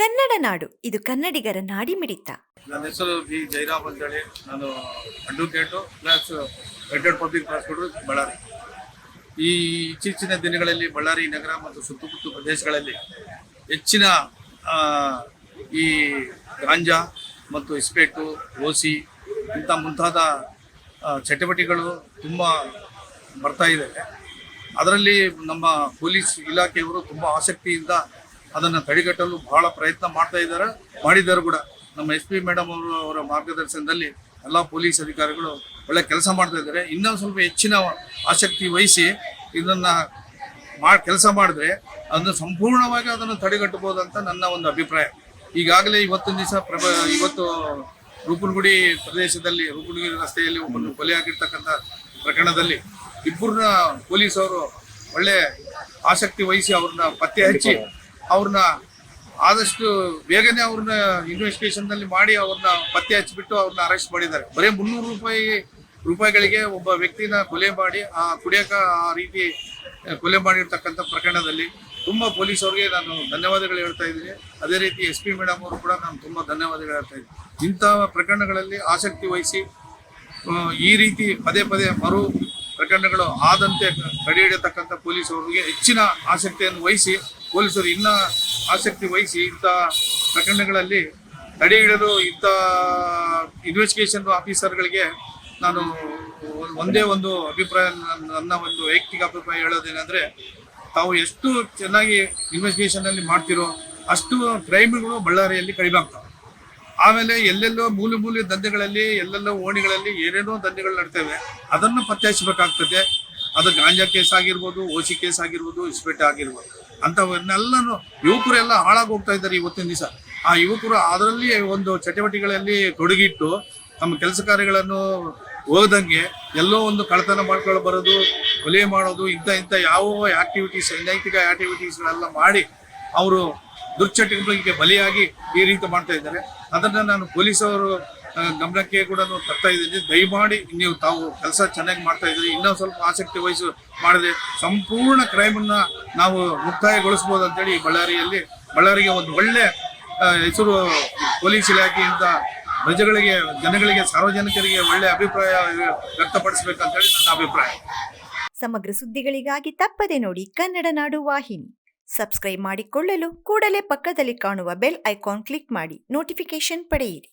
ಕನ್ನಡ ನಾಡು. ಇದು ಕನ್ನಡಿಗರ ನಾಡಿ ಮಿಡಿತ ನನ್ನ ಹೆಸರು ಬಿ ಜೈರಾಮ್ ಅಂತೇಳಿ. ನಾನು advocate, plus retired public prosecutor Ballari. ಈ ಇತ್ತೀಚಿನ ದಿನಗಳಲ್ಲಿ ಬಳ್ಳಾರಿ ನಗರ ಮತ್ತು ಸುತ್ತಮುತ್ತ ಪ್ರದೇಶಗಳಲ್ಲಿ ಹೆಚ್ಚಿನ ಈ ಗಾಂಜಾ ಮತ್ತು ಇಸ್ಪೇಟು ಓಸಿ ಇಂಥ ಮುಂತಾದ ಚಟುವಟಿಕೆಗಳು ತುಂಬ ಬರ್ತಾ ಇದೆ. ಅದರಲ್ಲಿ ನಮ್ಮ ಪೊಲೀಸ್ ಇಲಾಖೆಯವರು ತುಂಬ ಆಸಕ್ತಿಯಿಂದ ಅದನ್ನು ತಡೆಗಟ್ಟಲು ಬಹಳ ಪ್ರಯತ್ನ ಮಾಡ್ತಾ ಇದ್ದಾರೆ. ಮಾಡಿದ್ದಾರೆ ಕೂಡ. ನಮ್ಮ ಎಸ್ ಪಿ ಮೇಡಮ್ ಅವರು ಮಾರ್ಗದರ್ಶನದಲ್ಲಿ ಎಲ್ಲ ಪೊಲೀಸ್ ಅಧಿಕಾರಿಗಳು ಒಳ್ಳೆ ಕೆಲಸ ಮಾಡ್ತಾ ಇದ್ದಾರೆ. ಇನ್ನೊಂದು ಸ್ವಲ್ಪ ಹೆಚ್ಚಿನ ಆಸಕ್ತಿ ವಹಿಸಿ ಇದನ್ನು ಮಾ, ಕೆಲಸ ಮಾಡಿದ್ರೆ ಅದನ್ನು ಸಂಪೂರ್ಣವಾಗಿ ಅದನ್ನು ತಡೆಗಟ್ಟಬಹುದು ಅಂತ ನನ್ನ ಒಂದು ಅಭಿಪ್ರಾಯ. ಈಗಾಗಲೇ ಇವತ್ತೊಂದು ದಿವಸ ಪ್ರಭ, ಇವತ್ತು ರೂಪನಗುಡಿ ಪ್ರದೇಶದಲ್ಲಿ, ರೂಪನಗುಡಿ ರಸ್ತೆಯಲ್ಲಿ ಒಬ್ಬನು ಕೊಲೆ ಆಗಿರ್ತಕ್ಕಂಥ ಪ್ರಕರಣದಲ್ಲಿ ಇಬ್ಬರನ್ನ ಪೊಲೀಸವರು ಒಳ್ಳೆ ಆಸಕ್ತಿ ವಹಿಸಿ ಅವ್ರನ್ನ ಪತ್ತೆ ಹಚ್ಚಿ ಅವ್ರನ್ನ ಆದಷ್ಟು ಬೇಗನೆ ಅವ್ರನ್ನ ಇನ್ವೆಸ್ಟಿಗೇಷನ್ನಲ್ಲಿ ಮಾಡಿ ಅವ್ರನ್ನ ಪತ್ತೆ ಹಚ್ಚಿಬಿಟ್ಟು ಅವ್ರನ್ನ ಅರೆಸ್ಟ್ ಮಾಡಿದ್ದಾರೆ. ಬರೀ ಮುನ್ನೂರು ರೂಪಾಯಿ ರೂಪಾಯಿಗಳಿಗೆ ಒಬ್ಬ ವ್ಯಕ್ತಿನ ಕೊಲೆ ಮಾಡಿ, ಆ ಕುಡಿಯಕ ಆ ರೀತಿ ಕೊಲೆ ಮಾಡಿರ್ತಕ್ಕಂಥ ಪ್ರಕರಣದಲ್ಲಿ ತುಂಬಾ ಪೊಲೀಸ್ ಅವ್ರಿಗೆ ನಾನು ಧನ್ಯವಾದಗಳು ಹೇಳ್ತಾ ಇದ್ದೀನಿ. ಅದೇ ರೀತಿ ಎಸ್ ಪಿ ಮೇಡಮ್ ಅವರು ಕೂಡ ನಾನು ತುಂಬಾ ಧನ್ಯವಾದಗಳು ಹೇಳ್ತಾ ಇದ್ದೀನಿ. ಇಂತಹ ಪ್ರಕರಣಗಳಲ್ಲಿ ಆಸಕ್ತಿ ವಹಿಸಿ ಈ ರೀತಿ ಪದೇ ಪದೇ ಮರು ಪ್ರಕರಣಗಳು ಆದಂತೆ ತಡೆ ಹಿಡಿಯತಕ್ಕಂಥ ಅವರಿಗೆ ಹೆಚ್ಚಿನ ಆಸಕ್ತಿಯನ್ನು ವಹಿಸಿ ಪೊಲೀಸರು ಇನ್ನ ಆಸಕ್ತಿ ವಹಿಸಿ ಇಂಥ ಪ್ರಕರಣಗಳಲ್ಲಿ ತಡೆ ಹಿಡಿದು ಇಂಥ ಇನ್ವೆಸ್ಟಿಗೇಷನ್ ಆಫೀಸರ್ಗಳಿಗೆ ನಾನು ಒಂದೇ, ಒಂದು ಅಭಿಪ್ರಾಯ, ನನ್ನ- ಒಂದು ವೈಯಕ್ತಿಕ ಅಭಿಪ್ರಾಯ ಹೇಳೋದೇನೆಂದ್ರೆ, ತಾವು ಎಷ್ಟು ಚೆನ್ನಾಗಿ ಇನ್ವೆಸ್ಟಿಗೇಷನ್ ಅಲ್ಲಿ ಮಾಡ್ತಿರೋ ಅಷ್ಟು ಕ್ರೈಮ್ಗಳು ಬಳ್ಳಾರಿಯಲ್ಲಿ ಕಡಿಮೆ ಆಗ್ತವೆ. ಆಮೇಲೆ ಎಲ್ಲೆಲ್ಲೋ ಮೂಲೆ ಮೂಲೆ ದಂಧೆಗಳಲ್ಲಿ, ಎಲ್ಲೆಲ್ಲೋ ಓಣಿಗಳಲ್ಲಿ ಏನೇನೋ ದಂಧೆಗಳು ನಡ್ತೇವೆ, ಅದನ್ನು ಪತ್ತೆ ಹಚ್ಚಬೇಕಾಗ್ತದೆ ಅದು ಗಾಂಜಾ ಕೇಸ್ ಆಗಿರ್ಬೋದು, ಓಸಿ ಕೇಸ್ ಆಗಿರ್ಬೋದು ಇಸ್ಪೇಟೆ ಆಗಿರ್ಬೋದು, ಅಂಥವನ್ನೆಲ್ಲನೂ ಯುವಕರೆಲ್ಲ ಹಾಳಾಗಿ ಹೋಗ್ತಾ ಇದ್ದಾರೆ ಇವತ್ತಿನ ದಿವಸ. ಆ ಯುವಕರು ಅದರಲ್ಲಿ ಒಂದು ಚಟುವಟಿಕೆಗಳಲ್ಲಿ ತೊಡಗಿಟ್ಟು ತಮ್ಮ ಕೆಲಸ ಕಾರ್ಯಗಳನ್ನು ಹೋಗದಂಗೆ ಎಲ್ಲೋ ಒಂದು ಕಳತನ ಮಾಡ್ಕೊಂಡು ಬರೋದು, ಕೊಲೆ ಮಾಡೋದು, ಇಂಥ ಇಂಥ ಯಾವ ಆಕ್ಟಿವಿಟೀಸ್ ನೈತಿಕ ಆಕ್ಟಿವಿಟೀಸ್ಗಳೆಲ್ಲ ಮಾಡಿ ಅವರು ದುರ್ಚಟುವಟಿಕೆಗೆ ಬಲಿಯಾಗಿ ಈ ರೀತಿ ಮಾಡ್ತಾ ಇದ್ದಾರೆ. ಅದನ್ನು ನಾನು ಪೊಲೀಸವರು ಗಮನಕ್ಕೆ ಕೂಡ ತರ್ತಾ ಇದ್ದೀನಿ ದಯಮಾಡಿ ನೀವು ತಾವು ಕೆಲಸ ಚೆನ್ನಾಗಿ ಮಾಡ್ತಾ ಇದ್ದೀರಿ. ಇನ್ನೂ ಸ್ವಲ್ಪ ಆಸಕ್ತಿ ವಹಿಸಿ ಮಾಡಿದ್ರೆ ಸಂಪೂರ್ಣ ಕ್ರೈಮನ್ನ ನಾವು ಮುಕ್ತಾಯಗೊಳಿಸ್ಬೋದು ಅಂತೇಳಿ ಬಳ್ಳಾರಿಯಲ್ಲಿ. ಬಳ್ಳಾರಿಗೆ ಒಂದು ಒಳ್ಳೆ ಹೆಸರು ಪೊಲೀಸ್ ಇಲಾಖೆಯಿಂದ ಪ್ರಜೆಗಳಿಗೆ, ಜನಗಳಿಗೆ, ಸಾರ್ವಜನಿಕರಿಗೆ ಒಳ್ಳೆ ಅಭಿಪ್ರಾಯ ವ್ಯಕ್ತಪಡಿಸಬೇಕಂತೇಳಿ ನನ್ನ ಅಭಿಪ್ರಾಯ. ಸಮಗ್ರ ಸುದ್ದಿಗಳಿಗಾಗಿ ತಪ್ಪದೆ ನೋಡಿ ಕನ್ನಡ ನಾಡು ವಾಹಿನಿ. ಸಬ್ಸ್ಕ್ರೈಬ್ ಮಾಡಿಕೊಳ್ಳಲು ಕೂಡಲೇ ಪಕ್ಕದಲ್ಲಿ ಕಾಣುವ ಬೆಲ್ ಐಕಾನ್ ಕ್ಲಿಕ್ ಮಾಡಿ. ನೋಟಿಫಿಕೇಶನ್ ಪಡೆಯಿರಿ.